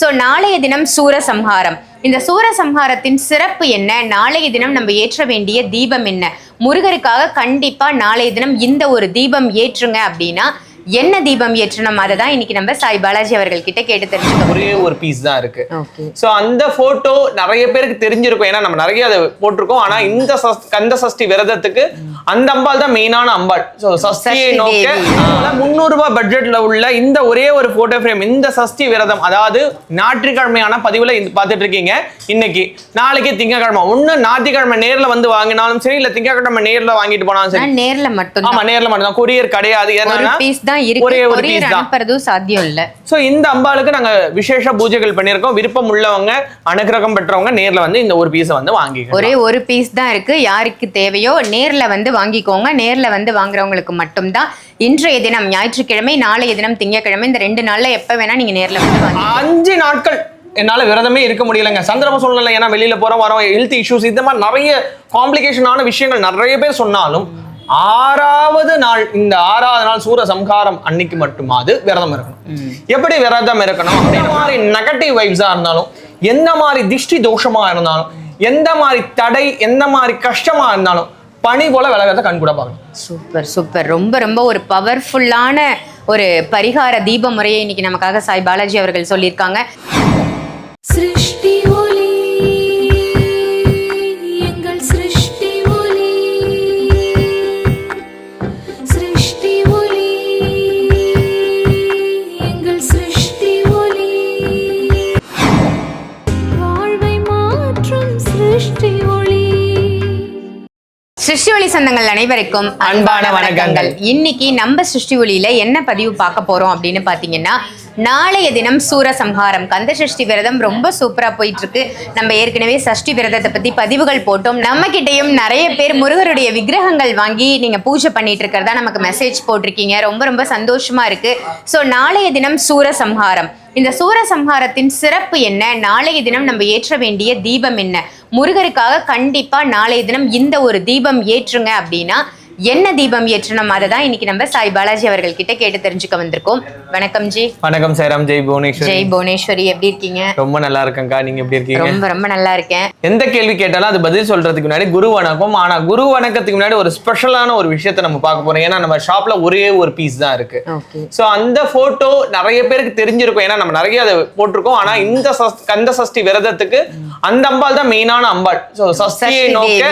So நாளைய தினம் சூரசம்ஹாரம். இந்த சூரசம்ஹாரத்தின் சிறப்பு என்ன? நாளைய தினம் நம்ம ஏற்ற வேண்டிய தீபம் என்ன? முருகருக்காக கண்டிப்பா நாளைய தினம் இந்த ஒரு தீபம் ஏற்றுங்க அப்படின்னா என்ன தீபம் ஏற்றணும்? அதை தான் இன்னைக்கு நம்ம சாய் பாலாஜி அவர்கள் கிட்ட கேட்டு தெரிஞ்சுக்கணும். ஒரே ஒரு பீஸ் தான் இருக்கு. சோ அந்த போட்டோ நிறைய பேருக்கு தெரிஞ்சிருக்கும். ஏன்னா நம்ம நிறைய அதை போட்டிருக்கோம். ஆனா இந்த கந்த சஷ்டி விரதத்துக்கு அந்த அம்பாள் தான் மெயினான அம்பாள். சோ சஷ்டியை சஷ்டி நோக்க. முந்நூறு ரூபாய் பட்ஜெட்ல உள்ள இந்த ஒரே ஒரு போட்டோ ஃப்ரேம் இந்த சஷ்டி விரதம் அதாவது ஞாயிற்றுக்கிழமையான பதிவுல பார்த்துட்டு இருக்கீங்க இன்னைக்கு நாளைக்கு திங்கக்கிழமை. ஒண்ணு ஞாயிற்றுக்கிழமை நேர்ல வந்து வாங்கினாலும் சரி இல்ல திங்கக்கிழமை நேர்ல வாங்கிட்டு போனாலும் சரி. நேர்ல மட்டும் ஆமா நேர்ல மட்டும் தான் கொரியர் கிடையாது. ஏன்னா தான் இருக்கு. ஒரே ஒரு தான். அனுப்புறதும் சாத்தியம் இல்ல. சோ இந்த அம்பாளுக்கு நாங்க விசேஷ பூஜைகள் பண்ணியிருக்கோம். விருப்பம் உள்ளவங்க அனுகிரகம் பெற்றவங்க நேர்ல வந்து இந்த ஒரு பீஸை வந்து வாங்கிக்கலாம் ஒரே ஒரு பீஸ் தான் இருக்கு. யாருக்கு தேவையோ நேர்ல வந்து வாங்கிக்கோங்க. நேர்ல வந்து வாங்குறவங்களுக்கு மட்டும்தான். இன்றைய தினம் ஞாயிற்றுக்கிழமை நாளைய தினம் திங்கட்கிழமை இந்த ரெண்டு நாள்ல எப்ப வேணா நீங்க நேர்ல வந்து வாங்கி அஞ்சு நாட்கள் என்னால விரதமே இருக்க முடியலங்க. சந்திரம சூழ்நிலை ஏன்னா வெளியில போறோம் வரோம் ஹெல்த் இஷ்யூஸ் இந்த மாதிரி நிறைய காம்ப்ளிகேஷனான விஷயங்கள் நிறைய பேர் சொன்னாலும் ஆறாவது நாள் இந்த ஆறாவது நாள் சூர சம்ஹாரம் அன்னைக்கு மட்டுமாது விரதம் இருக்கணும். எப்படி விரதம் இருக்கணும்? அப்படின்ற மாதிரி நெகட்டிவ் வைப்ஸா இருந்தாலும் எந்த மாதிரி திஷ்டி தோஷமா இருந்தாலும் எந்த மாதிரி தடை எந்த மாதிரி கஷ்டமா இருந்தாலும் பனி போல விலகத்தை கண் கூட பார்க்கணும். Super super. ரொம்ப ரொம்ப ஒரு பவர்ஃபுல்லான ஒரு பரிகார தீப முறையை இன்னைக்கு நமக்காக சாய் பாலாஜி அவர்கள் சொல்லியிருக்காங்க. சிருஷ்டி சிருஷ்டி ஒளி சொந்தங்கள் அனைவருக்கும் அன்பான வணக்கங்கள். இன்னைக்கு நம்ம சிருஷ்டி ஒளியில என்ன பதிவு பார்க்க போறோம் அப்படின்னு பாத்தீங்கன்னா நாளைய தினம் சூரசம்ஹாரம் கந்த சஷ்டி விரதம் ரொம்ப சூப்பராக போயிட்டு இருக்கு நம்ம ஏற்கனவே சஷ்டி விரதத்தை பற்றி பதிவுகள் போட்டோம். நம்ம கிட்டயும் நிறைய பேர் முருகருடைய விக்கிரகங்கள் வாங்கி நீங்கள் பூஜை பண்ணிட்டு இருக்கிறதா நமக்கு மெசேஜ் போட்டிருக்கீங்க. ரொம்ப ரொம்ப சந்தோஷமா இருக்கு. ஸோ நாளைய தினம் சூரசம்ஹாரம் இந்த சூரசம்ஹாரத்தின் சிறப்பு என்ன? நாளைய தினம் நம்ம ஏற்ற வேண்டிய தீபம் என்ன? முருகருக்காக கண்டிப்பாக நாளைய தினம் இந்த ஒரு தீபம் ஏற்றுங்க அப்படின்னா என்ன தீபம் ஏற்றணும்? அதை தான் இன்னைக்கு நம்ம சாய் பாலாஜி அவர்கள் கிட்ட கேட்டு தெரிஞ்சுக்க வந்திருக்கோம். வணக்கம் ஜி. வணக்கம் சேரம். ஜெய் புவனேஸ்வரி. ஜெய் புவனேஸ்வரி எப்படி இருக்கீங்க? ரொம்ப நல்லா இருக்கேன்க்கா நீங்க எப்படி இருக்கீங்க? ரொம்ப ரொம்ப நல்லா இருக்கேன். எந்த கேள்வி கேட்டாலும் அது பதில் சொல்றதுக்கு முன்னாடி குரு வணக்கம். ஆனா குரு வணக்கத்துக்கு முன்னாடி ஒரு ஸ்பெஷலான ஒரு விஷயத்தை நம்ம பார்க்க போறோம். ஏன்னா நம்ம ஷாப்ல ஒரே ஒரு பீஸ் தான் இருக்கு. சோ அந்த போட்டோ நிறைய பேருக்கு தெரிஞ்சிருக்கும். ஏன்னா நம்ம நிறைய அதை போட்டிருக்கோம். ஆனா இந்த கந்த சஷ்டி விரதத்துக்கு அந்த அம்பாள் தான் மெயினான அம்பாள். சோ சஷ்டியை சஷ்டி நோக்க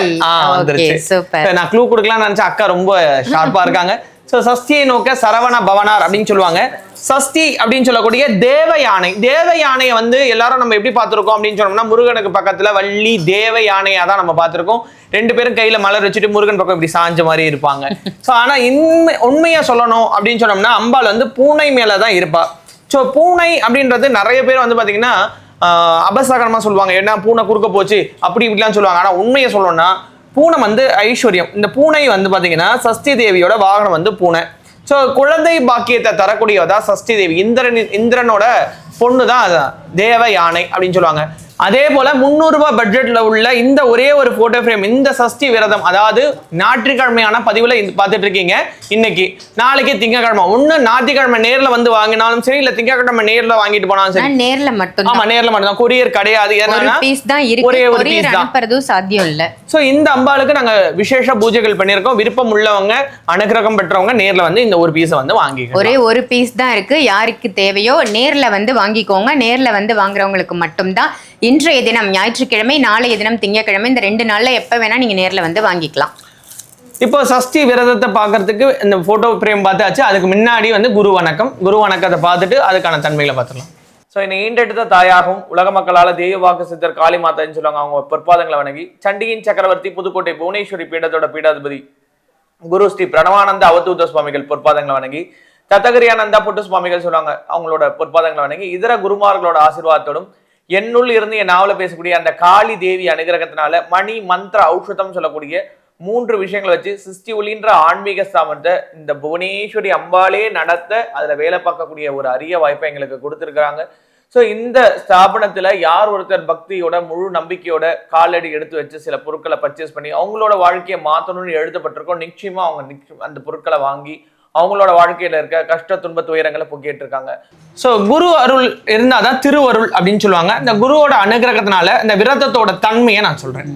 வந்துருச்சு. நான் க்ளூ கொடுக்கலாம்னு நினைச்சா அக்கா ரொம்ப ஷார்ப்பா இருக்காங்க. ஸோ சஸ்தியை நோக்க சரவண பவனார் அப்படின்னு சொல்லுவாங்க. சஸ்தி அப்படின்னு சொல்லக்கூடிய தேவ யானை தேவ யானையை வந்து எல்லாரும் நம்ம எப்படி பார்த்துருக்கோம் அப்படின்னு சொன்னோம்னா முருகனுக்கு பக்கத்துல வள்ளி தேவ யானையா தான் நம்ம பார்த்துருக்கோம். ரெண்டு பேரும் கையில மலர் வச்சுட்டு முருகன் பக்கம் இப்படி சாஞ்ச மாதிரி இருப்பாங்க. ஸோ ஆனா இன்மை உண்மையா சொல்லணும் அப்படின்னு சொன்னோம்னா அம்பாள் வந்து பூனை மேலே தான் இருப்பா. ஸோ பூனை அப்படின்றது நிறைய பேர் வந்து பாத்தீங்கன்னா அபசகரமாக அபசகரமா சொல்லுவாங்க. என்ன பூனை குறுக்க போச்சு அப்படி இப்படிலாம் சொல்லுவாங்க. ஆனா உண்மையை சொல்லணும்னா பூனை வந்து ஐஸ்வர்யம். இந்த பூனை வந்து பார்த்தீங்கன்னா சஷ்டி தேவியோட வாகனம் வந்து பூனை. ஸோ குழந்தை பாக்கியத்தை தரக்கூடியவதா சஷ்டி தேவி. இந்திரன் இந்திரனோட பொண்ணு தான் அதுதான் தேவ யானை அப்படின்னு சொல்லுவாங்க. அதே போல முந்நூறு ரூபாய் பட்ஜெட்ல உள்ள இந்த ஒரே ஒரு போட்டோ ஃப்ரேம் இந்த சஷ்டி விரதம் அதாவது ஞாயிற்றுக்கிழமையான பதிவுல பார்த்துட்டு இருக்கீங்க இன்னைக்கு நாளைக்கு திங்கக்கிழமை. ஒண்ணு ஞாயிற்றுக்கிழமை நேர்ல வந்து வாங்கினாலும் சரி இல்ல திங்கக்கிழமை நேர்ல வாங்கிட்டு போனாலும் சரி. நேர்ல மட்டும் ஆமா நேர்ல மட்டும் தான் கொரியர் கிடையாது ஒரு ஒரே பீஸ் தான். சாத்தியம் இல்ல. சோ இந்த அம்பாளுக்கு நாங்க விசேஷ பூஜைகள் பண்ணியிருக்கோம். விருப்பம் உள்ளவங்க அனுகிரகம் பெற்றவங்க நேர்ல வந்து இந்த ஒரு பீஸை வந்து வாங்கிக்கலாம் ஒரே ஒரு பீஸ் தான் இருக்கு. யாருக்கு தேவையோ நேர்ல வந்து வாங்கிக்கோங்க. நேர்ல வந்து வாங்குறவங்களுக்கு மட்டும்தான் இன்றைய தினம் ஞாயிற்றுக்கிழமை நாளைய தினம் திங்கட்கிழமை இந்த ரெண்டு நாள்ல எப்ப வேணா நீங்க நேர்ல வந்து வாங்கிக்கலாம். இப்போ சஷ்டி விரதத்தை பார்க்கறதுக்கு இந்த போட்டோ பிரேம் பார்த்தாச்சு. அதுக்கு முன்னாடி வந்து குரு வணக்கம். குரு வணக்கத்தை பார்த்துட்டு அதுக்கான தன்மைகளை பார்த்துக்கலாம் ஸோ என்னை ஈண்டெடுத்த தாயாகவும் உலக மக்களால் தெய்வ வாக்கு சித்தர் காளி மாதான்னு சொல்லுவாங்க அவங்க பொற்பாதங்களை வணங்கி சண்டிகின் சக்கரவர்த்தி புதுக்கோட்டை புவனேஸ்வரி பீடத்தோட பீடாதிபதி குரு ஸ்ரீ பிரணவானந்த அவதூத சுவாமிகள் பொற்பாதங்களை வணங்கி தத்தகிரியானந்தா புட்டு சுவாமிகள் சொல்லுவாங்க அவங்களோட பொற்பாதங்களை வணங்கி இதர குருமார்களோட ஆசீர்வாதத்தோடும் என்னுள் இருந்து என் நாவல பேசக்கூடிய அந்த காளி தேவி அனுகிரகத்தினால மணி மந்திர ஔஷதம் சொல்லக்கூடிய மூன்று விஷயங்களை வச்சு சிஸ்டி ஒளின்ற ஆன்மீக சாமத்தை இந்த புவனேஸ்வரி அம்பாலே நடத்த அதில் வேலை பார்க்கக்கூடிய ஒரு அரிய வாய்ப்பை எங்களுக்கு கொடுத்துருக்குறாங்க. ஸோ இந்த ஸ்தாபனத்தில் யார் ஒருத்தர் பக்தியோட முழு நம்பிக்கையோட காலடி எடுத்து வச்சு சில பொருட்களை பர்ச்சேஸ் பண்ணி அவங்களோட வாழ்க்கையை மாற்றணும்னு எழுதப்பட்டிருக்கோம். நிச்சயமாக அவங்க நிச்சயம் அந்த பொருட்களை வாங்கி அவங்களோட வாழ்க்கையில இருக்க கஷ்ட துன்ப துயரங்களை போக்கிட்டு இருக்காங்க ஸோ குரு அருள் இருந்தாதான் திருவருள் அப்படின்னு சொல்லுவாங்க. இந்த குருவோட அனுகிரகத்தினால இந்த விரதத்தோட தன்மையை நான் சொல்றேன்.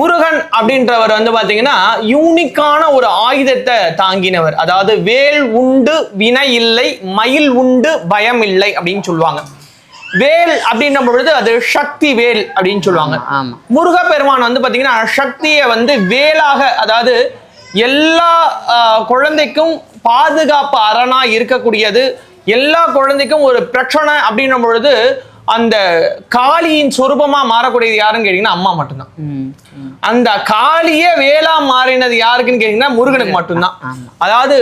முருகன் அப்படின்றவர் வந்து பாத்தீங்கன்னா யூனிக்கான ஒரு ஆயுதத்தை தாங்கினவர். அதாவது வேல் உண்டு வினை இல்லை மயில் உண்டு பயம் இல்லை அப்படின்னு சொல்லுவாங்க. வேல் அப்படின்ற பொழுது அது சக்தி வேல் அப்படின்னு சொல்லுவாங்க. முருகப்பெருமான் வந்து பாத்தீங்கன்னா சக்தியை வந்து வேலாக அதாவது எல்லா குழந்தைக்கும் பாதுகாப்பு அரணா இருக்கக்கூடியது எல்லா குழந்தைக்கும் ஒரு பிரச்சனை அப்படின்ற பொழுது அந்த காளியின் சொரூபமா மாறக்கூடியது யாருன்னு கேட்டீங்கன்னா அம்மா மட்டும்தான். அந்த காளியே வேளா மாறினது யாருக்குன்னு கேட்டீங்கன்னா முருகனுக்கு மட்டும்தான். அதாவது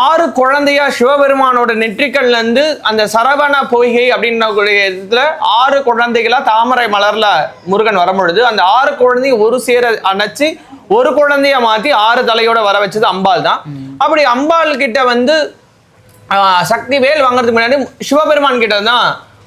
ஆறு குழந்தையா சிவபெருமானோட நெற்றிக்கல்ல இருந்து அந்த சரவண பொய்கை அப்படின்ற இதுல ஆறு குழந்தைகளா தாமரை மலர்ல முருகன் வரும்பொழுது அந்த ஆறு குழந்தையும் ஒரு சேர அணைச்சு ஒரு குழந்தைய மாத்தி ஆறு தலையோட வர வச்சது அம்பாள் தான். அப்படி அம்பாள் கிட்ட வந்து சக்தி வேல் வாங்குறதுக்கு முன்னாடி சிவபெருமான் கிட்ட தான்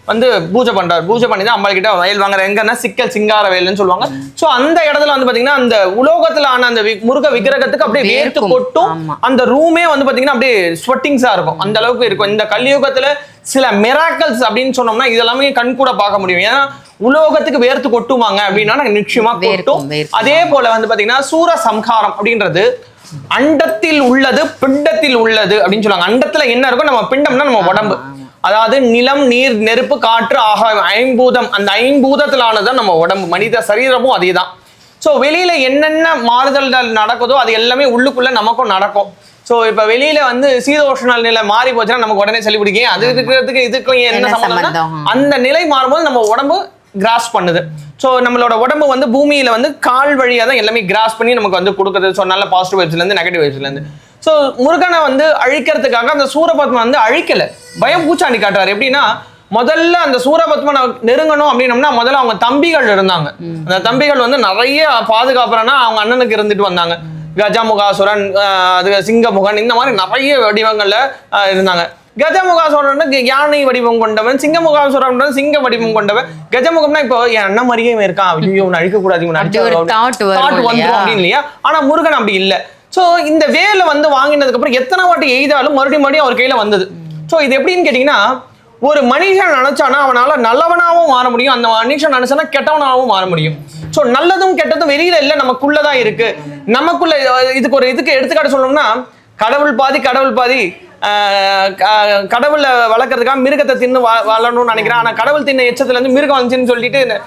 வந்து பூஜை பண்றாரு. பூஜை பண்ணி தான் அம்பாள் கிட்ட வேல் வாங்குற எங்கன்னா சிக்கல் சிங்கார வேல்னு சொல்லுவாங்க. சோ அந்த இடத்துல வந்து பாத்தீங்கன்னா அந்த உலோகத்துல ஆன அந்த முருக விக்கிரகத்துக்கு அப்படியே வேர்த்து. கொட்டும். அந்த ரூமே வந்து பாத்தீங்கன்னா அப்படியே ஸ்வெட்டிங்ஸா இருக்கும். அந்த அளவுக்கு இருக்கும். இந்த கலியுகத்துல சில மிராக்கல்ஸ் அப்படின்னு சொன்னோம்னா இதெல்லாமே கண் கூட பார்க்க முடியும். ஏன்னா உலோகத்துக்கு வேர்த்து கொட்டுமாங்க அப்படின்னா நிச்சயமா கொட்டும். அதே போல வந்து பாத்தீங்கன்னா சூர சம்ஹாரம் அப்படின்றது அண்டத்தில் உள்ளது பிண்டத்தில் உள்ளது அப்படின்னு சொல்லுவாங்க. அண்டத்துல என்ன இருக்கும் நம்ம பிண்டம்னா நம்ம உடம்பு. அதாவது நிலம் நீர் நெருப்பு காற்று ஆகாயம் ஐம்பூதம். அந்த ஐம்பூதத்திலானதான் நம்ம உடம்பு. மனித சரீரமும் அதேதான். ஸோ வெளியில என்னென்ன மாறுதல்கள் நடக்குதோ அது எல்லாமே உள்ளுக்குள்ள நமக்கும் நடக்கும். ஸோ இப்போ வெளியில வந்து சீதோஷ்ண நிலை மாறி போச்சுன்னா நமக்கு உடனே சளி பிடிக்கும் அது இருக்கிறதுக்கு இதுக்கும் என்ன சம்பந்தம்? அந்த நிலை மாறும்போது நம்ம உடம்பு கிராஸ் பண்ணுது. ஸோ நம்மளோட உடம்பு வந்து பூமியில வந்து கால் வழியா தான் எல்லாமே கிராஸ் பண்ணி நமக்கு வந்து கொடுக்குறது ஸோ நல்ல பாசிட்டிவ் வைப்ஸ்ல இருந்து நெகட்டிவ் வைப்ஸ்ல இருந்து. ஸோ முருகனை வந்து அழிக்கிறதுக்காக அந்த சூரபத்மன் வந்து அழிக்கல. பயம் பூச்சாண்டி காட்டுறாரு. எப்படின்னா முதல்ல அந்த சூரபத்மனை நெருங்கணும் அப்படின்னம்னா முதல்ல அவங்க தம்பிகள் இருந்தாங்க. அந்த தம்பிகள் வந்து நிறைய பாதுகாப்புறனா அவங்க அண்ணனுக்கு இருந்துட்டு வந்தாங்க. கஜமுகாசுரன் அது சிங்கமுகன் இந்த மாதிரி நிறைய வடிவங்கள்ல இருந்தாங்க. கஜமுகாசுரன் யானை வடிவம் கொண்டவன் சிங்கமுகாசுரன் சிங்க வடிவம் கொண்டவன். கஜமுகம்னா இப்போ என் அண்ணன் மாதிரியே இருக்கான். ஐயோ இவன் அழிக்க கூடாது இவன் அடிச்சா அப்படின்னு இல்லையா? ஆனா முருகன் அப்படி இல்ல. ஸோ இந்த வேலை வந்து வாங்கினதுக்கப்புறம் எத்தனை வாட்டி எய்தாலும் மறுபடியும் மறுபடியும் அவர் கையில் வந்தது. ஸோ இது எப்படின்னு கேட்டிங்கன்னா ஒரு மனுஷன் நினச்சான்னா அவனால் நல்லவனாகவும் மாற முடியும். அந்த மனுஷன் நினச்சான்னா கெட்டவனாகவும் மாற முடியும். ஸோ நல்லதும் கெட்டதும் வெளியில இல்லை நமக்குள்ளதான் தான் நமக்குள்ள நமக்குள்ளே இதுக்கு ஒரு இதுக்கு எடுத்துக்காட்டு சொல்லணும்னா கடவுள் பாதி கடவுள் பாதி. கடவுளை வளர்க்கறதுக்காக மிருகத்தை தின்னு வளரணும்னு நினைக்கிறேன். ஆனா கடவுள் தின்ன எச்சத்துல இருந்து மிருகம் வந்துச்சுன்னு சொல்லிட்டு இந்த-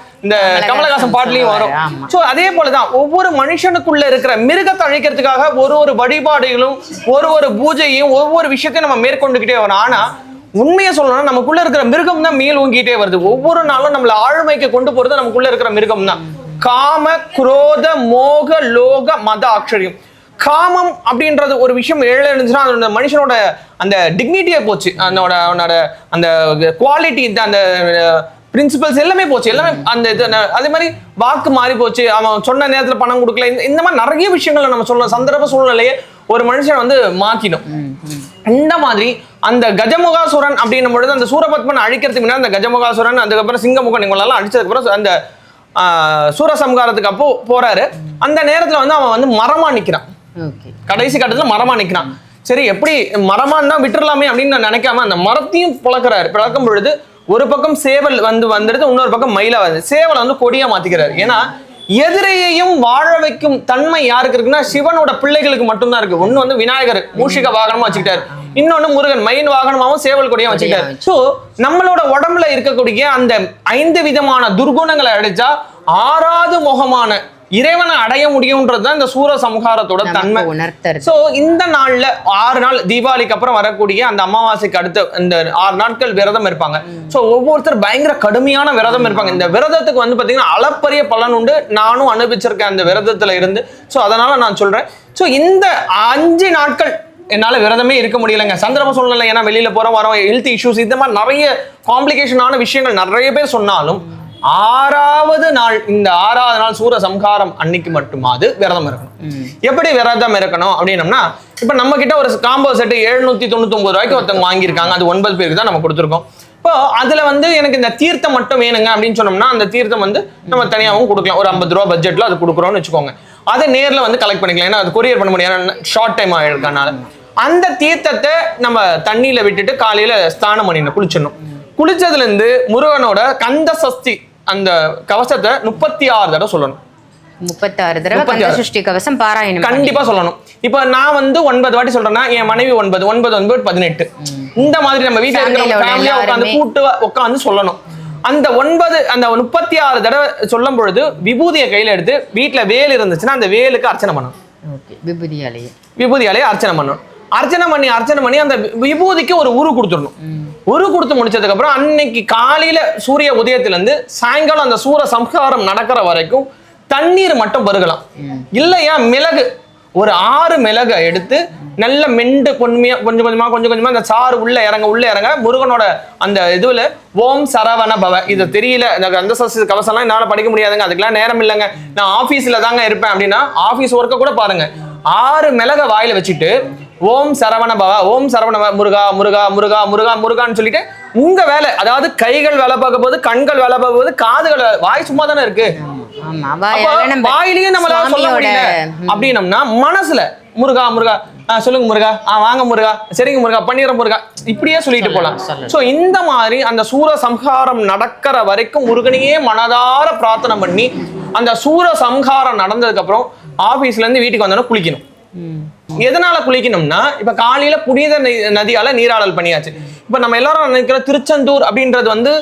கமலஹாசன் பாட்டுலயும் வரும். சோ அதே போலதான் ஒவ்வொரு மனுஷனுக்குள்ள இருக்கிற மிருகத்தை அழிக்கிறதுக்காக ஒரு ஒரு வழிபாடுகளும் ஒரு ஒரு பூஜையும் ஒவ்வொரு விஷயத்தையும் நம்ம மேற்கொண்டுகிட்டே வரோம். ஆனா உண்மையை சொல்லணும்னா நமக்குள்ள இருக்கிற மிருகம் தான் மேல் ஓங்கிட்டே வருது. ஒவ்வொரு நாளும் நம்மள ஆழ்மைக்கு கொண்டு போறது நமக்குள்ள இருக்கிற மிருகம் தான் காம குரோத மோக லோக மத ஆச்சரியம். காமம் அப்படின்றது ஒரு விஷயம் ஏழை இருந்துச்சுன்னா அந்த மனுஷனோட அந்த டிக்னிட்டியே போச்சு. அவனோட அவனோட அந்த குவாலிட்டி அந்த பிரின்சிபல்ஸ் எல்லாமே போச்சு. எல்லாமே அந்த இது அதே மாதிரி வாக்கு மாறி போச்சு. அவன் சொன்ன நேரத்துல பணம் கொடுக்கல. இந்த- இந்த மாதிரி நிறைய விஷயங்களை நம்ம சொல்லலாம். சந்தர்ப்ப சூழ்நிலையே ஒரு மனுஷன் வந்து மாத்திடும். இந்த மாதிரி அந்த கஜமுகாசுரன் அப்படின்னும் பொழுது அந்த சூரபத்மன் அழிக்கிறதுக்கு முன்னாடி அந்த கஜமுகாசுரன் அதுக்கப்புறம் சிங்கமுகன் இவங்களெல்லாம் அழிச்சதுக்கு அப்புறம் அந்த ஆஹ், சூரசம்ஹாரத்துக்கு அப்போ போறாரு. அந்த நேரத்துல வந்து அவன் வந்து மரமா நிக்கிறான். ஓகே கடைசி கட்டத்துல மரமா நிக்கிறான். சரி எப்படி மரமான்னா விட்டுறலாமே அப்படின்னு நான் நினைக்காம அந்த மரத்தையும் பிளக்குறாரு பிளக்கும் பொழுது ஒரு பக்கம் சேவல் வந்து வந்துடுது இன்னொரு பக்கம் மயிலா வருது சேவலை வந்து கொடியா மாத்திக்கிறாரு. ஏன்னா எதிரையையும் வாழ வைக்கும் தன்மை யாருக்கு இருக்குன்னா சிவனோட பிள்ளைகளுக்கு மட்டும்தான் இருக்கு. ஒண்ணு வந்து விநாயகர் மூஷிக வாகனமா வச்சுக்கிட்டாரு. இன்னொன்னு முருகன் மயின் வாகனமாவும் சேவல் கொடியா வச்சுக்கிட்டாரு. சோ நம்மளோட உடம்புல இருக்கக்கூடிய அந்த ஐந்து விதமான துர்குணங்களை அடிச்சா ஆறாவது முகமான இறைவனை அடைய முடியும்ன்றது தான் இந்த சூர சம்ஹாரத்தோட தன்மை. சோ இந்த நாள்ல ஆறு நாள் தீபாவளிக்கு அப்புறம் வரக்கூடிய அந்த அமாவாசைக்கு அடுத்த இந்த ஆறு நாட்கள் விரதம் இருப்பாங்க. சோ ஒவ்வொருத்தர் பயங்கர கடுமையான விரதம் இருப்பாங்க. இந்த விரதத்துக்கு வந்து பாத்தீங்கன்னா அளப்பரிய பலன் உண்டு. நானும் அனுபவிச்சிருக்கேன் அந்த விரதத்துல இருந்து. சோ அதனால நான் சொல்றேன். சோ இந்த அஞ்சு நாட்கள் என்னால விரதமே இருக்க முடியலங்க. சந்தர்ப்ப சூழ்நிலை ஏன்னா வெளியில போறோம் வரோம் ஹெல்த் இஷ்யூஸ் இந்த மாதிரி நிறைய காம்ப்ளிகேஷனான விஷயங்கள் நிறைய பேர் சொன்னாலும் ஆறாவது நாள் இந்த ஆறாவது நாள் சூர சம்ஹாரம் அன்னைக்கு மட்டுமாது விரதம் இருக்கணும். எப்படி விரதம் இருக்கணும் அப்படின்னம்னா இப்ப நம்ம கிட்ட ஒரு காம்போ செட் எழுநூத்தி தொண்ணூத்தி ஒன்பது ரூபாய்க்கு ஒருத்தவங்க வாங்கியிருக்காங்க. அது ஒன்பது பேருக்கு தான் நம்ம கொடுத்துருக்கோம். இப்போ அதுல வந்து எனக்கு இந்த தீர்த்தம் மட்டும் வேணுங்க அப்படின்னு சொன்னோம்னா அந்த தீர்த்தம் வந்து நம்ம தனியாகவும் கொடுக்கலாம். ஒரு ஐம்பது ரூபா பட்ஜெட்ல அது கொடுக்குறோம்னு வச்சுக்கோங்க. அதை நேர்ல வந்து கலெக்ட் பண்ணிக்கலாம். ஏன்னா அது கொரியர் பண்ண முடியாது. ஷார்ட் டைம் ஆயிருக்கனால அந்த தீர்த்தத்தை நம்ம தண்ணியில விட்டுட்டு காலையில ஸ்நானம் பண்ணிடணும். குளிச்சிடணும். குளிச்சதுல இருந்து முருகனோட கந்த சஷ்டி அந்த கவசத்தை முப்பத்தி ஆறு தடவை சொல்லணும். முப்பத்தாறு தடவை முப்பத்தி கந்த ஆறு. சஷ்டி கவசம் பாராயணம் கண்டிப்பா சொல்லணும். இப்போ நான் வந்து ஒன்பது வாட்டி சொல்றேன்னா என் மனைவி ஒன்பது ஒன்பது ஒன்பது பதினெட்டு. இந்த மாதிரி நம்ம வீட்டுல இருக்கிற ஃபேமிலியா உட்காந்து. கூட்டு உட்காந்து சொல்லணும். அந்த ஒன்பது அந்த முப்பத்தி ஆறு தடவை சொல்லும் பொழுது விபூதியை கையில எடுத்து வீட்டுல வேல் இருந்துச்சுன்னா அந்த வேலுக்கு அர்ச்சனை பண்ணணும். விபூதியாலேயே விபூதியாலே அர்ச்சனை பண்ணணும். அர்ச்சனை பண்ணி அர்ச்சனை பண்ணி அந்த விபூதிக்கு ஒரு உரு கொடுத்துடணும். உரு கொடுத்து முடிச்சதுக்கு அப்புறம் அன்னைக்கு காலையில சூரிய உதயத்துல இருந்து சாயங்காலம் அந்த சூர சம்ஹாரம் நடக்கிற வரைக்கும் தண்ணீர் மட்டும் பருகலாம். இல்லையா மிளகு. ஒரு ஆறு மிளகை எடுத்து நல்ல மெண்டு பொன்மையா கொஞ்சம் கொஞ்சமா கொஞ்சம் கொஞ்சமா அந்த சாறு உள்ள இறங்க உள்ள இறங்க முருகனோட அந்த இதுல ஓம் சரவண பவ. இது தெரியல. எனக்கு அந்த சசி கவசம்லாம் என்னால படிக்க முடியாதுங்க. அதுக்கெல்லாம் நேரம் இல்லைங்க. நான் ஆபீஸ்ல தாங்க இருப்பேன் அப்படின்னா ஆபீஸ் ஒர்க்கை கூட பாருங்க. ஆறு மிளக வாயில வச்சுட்டு ஓம் சரவண பவ ஓம் சரவண முருகா முருகா முருகா முருகா முருகான்னு சொல்லிட்டு உங்க வேலை அதாவது கைகள் வேலை பார்க்க போது கண்கள் வேலை பார்க்க போது காதுகள் வாய் சும்மா தானே இருக்கு? ஆமா அப்ப வாயால நம்ம வாயிலேயே நம்மளால சொல்ல முடியல. அப்படின்னம்னா மனசுல முருகா முருகா ஆ, சொல்லுங்க முருகா ஆ வாங்க முருகா சரிங்க முருகா பண்ணிடுறோம் முருகா இப்படியே சொல்லிட்டு போலாம். சோ இந்த மாதிரி அந்த சூர சம்ஹாரம் நடக்கிற வரைக்கும் முருகனையே மனதார பிரார்த்தனை பண்ணி அந்த சூர சம்ஹாரம் நடந்ததுக்கு அப்புறம் ஆபீஸ்ல இருந்து வீட்டுக்கு வந்தோன்னா குளிக்கணும். ம். எதனால குளிக்கணும்னா இப்ப காலையில புனித நதியால நீராடல் பண்ணியாச்சு. இப்ப நம்ம எல்லாரும் நினைக்கிற திருச்செந்தூர் அப்படின்றது வந்து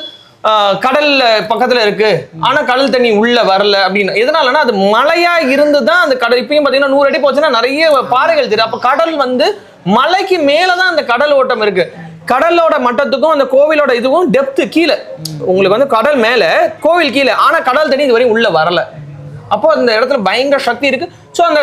கடல்ல பக்கத்துல இருக்கு. ஆனா கடல் தண்ணி உள்ள வரல அப்படின்னு. எதனாலன்னா அது மலையா இருந்து தான் அந்த கடல் இப்பயும் பாத்தீங்கன்னா நூறு அடி போச்சுன்னா நிறைய பாறைகள் தெரியும். அப்ப கடல் வந்து மலைக்கு மேலதான் அந்த கடல் ஓட்டம் இருக்கு. கடலோட மட்டத்துக்கும் அந்த கோவிலோட இதுவும் டெப்த்து கீழே. உங்களுக்கு வந்து கடல் மேல கோவில் கீழே. ஆனா கடல் தண்ணி இதுவரையும் உள்ள வரல. அப்போ அந்த இடத்துல பயங்கர சக்தி இருக்கு. ஸோ அந்த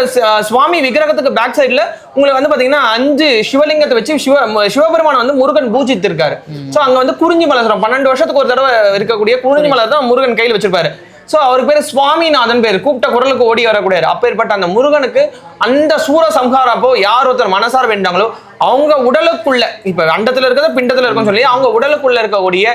சுவாமி விக்கிரகத்துக்கு பேக் சைடில் உங்களுக்கு வந்து பார்த்தீங்கன்னா அஞ்சு சிவலிங்கத்தை வச்சு சிவ சிவபெருமானை சிவபெருமான் வந்து முருகன் பூஜித்திருக்காரு. ஸோ அங்கே வந்து குறிஞ்சி மலர் பன்னெண்டு வருஷத்துக்கு ஒரு தடவை இருக்கக்கூடிய குறிஞ்சி மலர் தான் முருகன் கையில் வச்சிருப்பாரு. ஸோ அவருக்கு பேர் சுவாமிநாதன் பேர் கூப்பிட்ட குரலுக்கு ஓடி வரக்கூடியாரு அப்பேற்பட்ட அந்த முருகனுக்கு அந்த சூர சம்ஹாரம் அப்போ யார் ஒருத்தர் மனசார வேண்டாங்களோ அவங்க உடலுக்குள்ள இப்போ அண்டத்தில் இருக்கிறத பிண்டத்தில் இருக்கும்னு சொல்லி அவங்க உடலுக்குள்ள இருக்கக்கூடிய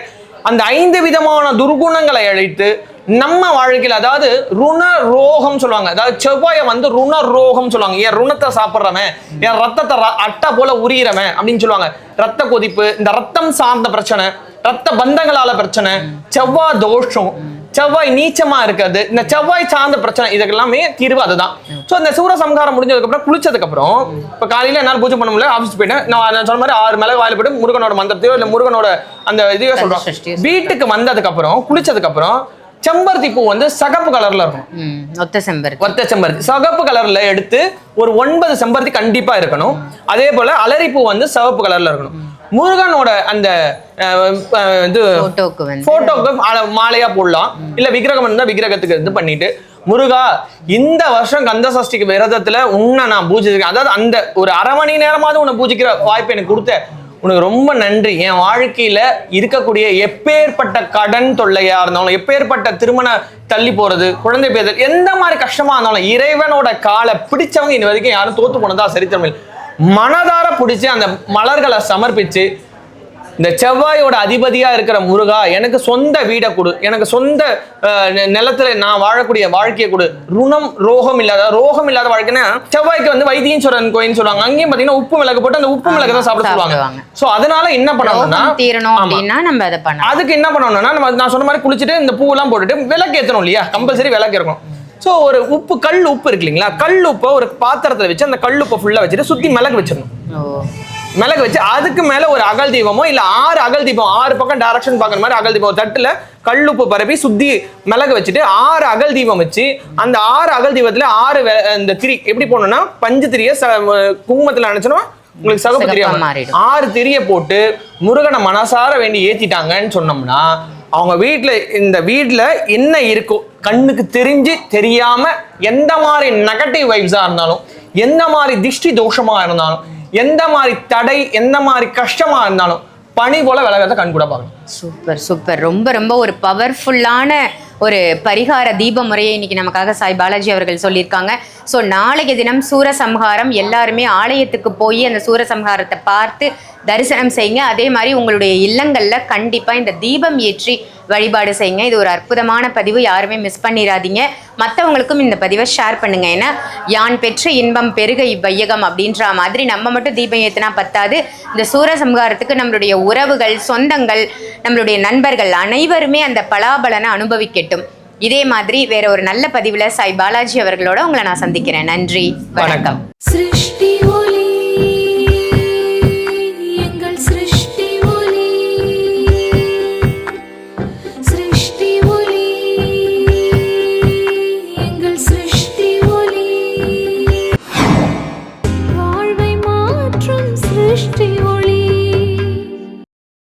அந்த ஐந்து விதமான துர்குணங்களை அழித்து நம்ம வாழ்க்கையில் அதாவது ருண ரோகம் சொல்லுவாங்க. அதாவது செவ்வாயை வந்து ருண ரோகம் சொல்லுவாங்க. ஏன் ருணத்தை சாப்பிட்றவன்? என் ரத்தத்தை ர- அட்டை போல உரியிறவன்? அப்படின்னு சொல்லுவாங்க. ரத்த கொதிப்பு இந்த ரத்தம் சார்ந்த பிரச்சனை ரத்த பந்தங்களால பிரச்சனை செவ்வாய் தோஷம் செவ்வாய் நீச்சமா இருக்கிறது. இந்த செவ்வாய் சார்ந்த பிரச்சனை இதுக்கெல்லாமே தீர்வு அதுதான். சோ இந்த சூர சம்ஹாரம் முடிஞ்சதுக்கு அப்புறம் குளிச்சதுக்கு அப்புறம் இப்ப காலையில என்னால பூஜை பண்ண முடியல ஆஃபீஸ் போயிட்டேன். நான் நான் சொன்ன மாதிரி ஆறு மேல வாயில போட்டு முருகனோட மந்திரத்தையோ இல்ல முருகனோட அந்த இதையோ சஷ்டியோ வீட்டுக்கு வந்ததுக்கு அப்புறம் குளிச்சதுக்கு அப்புறம் செம்பருத்தி பூ வந்து சகப்பு கலர்ல இருக்கும். ஒத்த செம்பருத்தி. ஒத்த செம்பருத்தி. சகப்பு கலர்ல எடுத்து ஒரு ஒன்பது செம்பருத்தி கண்டிப்பா இருக்கணும். அதே போல அலரிப்பூ வந்து சிவப்பு கலர்ல இருக்கணும். முருகனோட அந்த இது போட்டோக்கு மாலையா போடலாம். இல்ல விக்கிரகம் இருந்தா விக்கிரகத்துக்கு இது பண்ணிட்டு முருகா இந்த வருஷம் கந்த சஷ்டிக்கு விரதத்துல உன்னை நான் பூஜிச்சிருக்கேன். அதாவது அந்த ஒரு அரை மணி நேரமாவது உன்னை பூஜிக்கிற வாய்ப்பு எனக்கு கொடுத்த உனக்கு ரொம்ப நன்றி. என் வாழ்க்கையில இருக்கக்கூடிய எப்பேற்பட்ட கடன் தொல்லையா இருந்தாலும் எப்பேற்பட்ட திருமண தள்ளி போறது குழந்தை பேதல் எந்த மாதிரி கஷ்டமா இருந்தாலும் இறைவனோட காலை பிடிச்சவங்க இன்ன வரைக்கும் யாரும் தோத்து போனதா சரித்திரம் இல்லை. மனதார பிடிச்சு அந்த மலர்களை சமர்ப்பிச்சு இந்த செவ்வாயோட அதிபதியா இருக்கிற முருகா எனக்கு சொந்த வீடை கொடு. எனக்கு சொந்த நிலத்துல நான் வாழக்கூடிய வாழ்க்கையை கொடு. ருணம் ரோகம் இல்லாத ரோகம் இல்லாத வாழ்க்கைன்னா செவ்வாய்க்கு வந்து வைத்தீஸ்வரன் கோயில்னு சொல்லுவாங்க. அங்கேயும் பாத்தீங்கன்னா உப்பு மிளகு போட்டு அந்த உப்பு மிளகு தான் சாப்பிட சொல்லுவாங்க. சோ அதனால என்ன பண்ணணும்னா தீரணும். அப்படின்னா நம்ம அதை பண்ணலாம் அதுக்கு என்ன பண்ணணும்னா நம்ம நான் சொன்ன மாதிரி குளிச்சுட்டு இந்த பூவெல்லாம் போட்டுட்டு விளக்கு ஏத்தணும் இல்லையா? கம்பல்சரி விளக்கு இருக்கணும் சோ ஒரு உப்பு கல் உப்பு இருக்கு இல்லைங்களா? கல் உப்பை ஒரு பாத்திரத்துல வச்சு அந்த கல் உப்பை ஃபுல்லா வச்சுட்டு சுத்தி மிளகு வச்சிடணும். மிளகு வச்சு அதுக்கு மேல ஒரு அகல் தீபமோ இல்ல ஆறு அகல் தீபம் ஆறு பக்கம் டைரக்ஷன் பாக்குற மாதிரி அகல் தீபம் தட்டுல கல்லுப்பு பரப்பி சுத்தி மிளகு வச்சுட்டு ஆறு அகல் தீபம் வச்சு அந்த ஆறு அகல் தீபத்துல ஆறு இந்த திரி எப்படி போடணும்னா பஞ்சு திரிய குங்குமத்துல நினைச்சோம்னா உங்களுக்கு சகப்பு திரியா. ஆறு திரிய போட்டு முருகனை மனசார வேண்டி ஏத்திட்டாங்கன்னு சொன்னோம்னா அவங்க வீட்டில் இந்த வீட்டில் என்ன இருக்கோ கண்ணுக்கு தெரிஞ்சு தெரியாமல் எந்த மாதிரி நெகட்டிவ் வைப்ஸாக இருந்தாலும் எந்த மாதிரி திஷ்டி தோஷமாக இருந்தாலும் எந்த மாதிரி தடை எந்த மாதிரி கஷ்டமாக இருந்தாலும் பனி போல விளையாட கண் கூட பார்க்கணும். சூப்பர் சூப்பர் ரொம்ப ரொம்ப ஒரு பவர்ஃபுல்லான ஒரு பரிகார தீப முறையை இன்னைக்கு நமக்காக சாய் பாலாஜி அவர்கள் சொல்லியிருக்காங்க. ஸோ நாளைய தினம் சூரசம்ஹாரம் எல்லாருமே ஆலயத்துக்கு போய் அந்த சூரசம்ஹாரத்தை பார்த்து தரிசனம் செய்யுங்க. அதே மாதிரி உங்களுடைய இல்லங்களில் கண்டிப்பாக இந்த தீபம் ஏற்றி வழிபாடு செய்யுங்க. இது ஒரு அற்புதமான பதிவு. யாருமே மிஸ் பண்ணிடாதீங்க மற்றவங்களுக்கும் இந்த பதிவை ஷேர் பண்ணுங்க. ஏன்னா யான் பெற்ற இன்பம் பெருக இவ்வையகம் அப்படின்ற மாதிரி நம்ம மட்டும் தீபம் ஏற்றினா பத்தாது. இந்த சூரசம்ஹாரத்துக்கு நம்மளுடைய உறவுகள் சொந்தங்கள் நம்மளுடைய நண்பர்கள் அனைவருமே அந்த பலாபலனை அனுபவிக்கட்டும். இதே மாதிரி வேற ஒரு நல்ல பதிவுல சாய் பாலாஜி அவர்களோட உங்களை நான் சந்திக்கிறேன். நன்றி. வணக்கம். சிருஷ்டி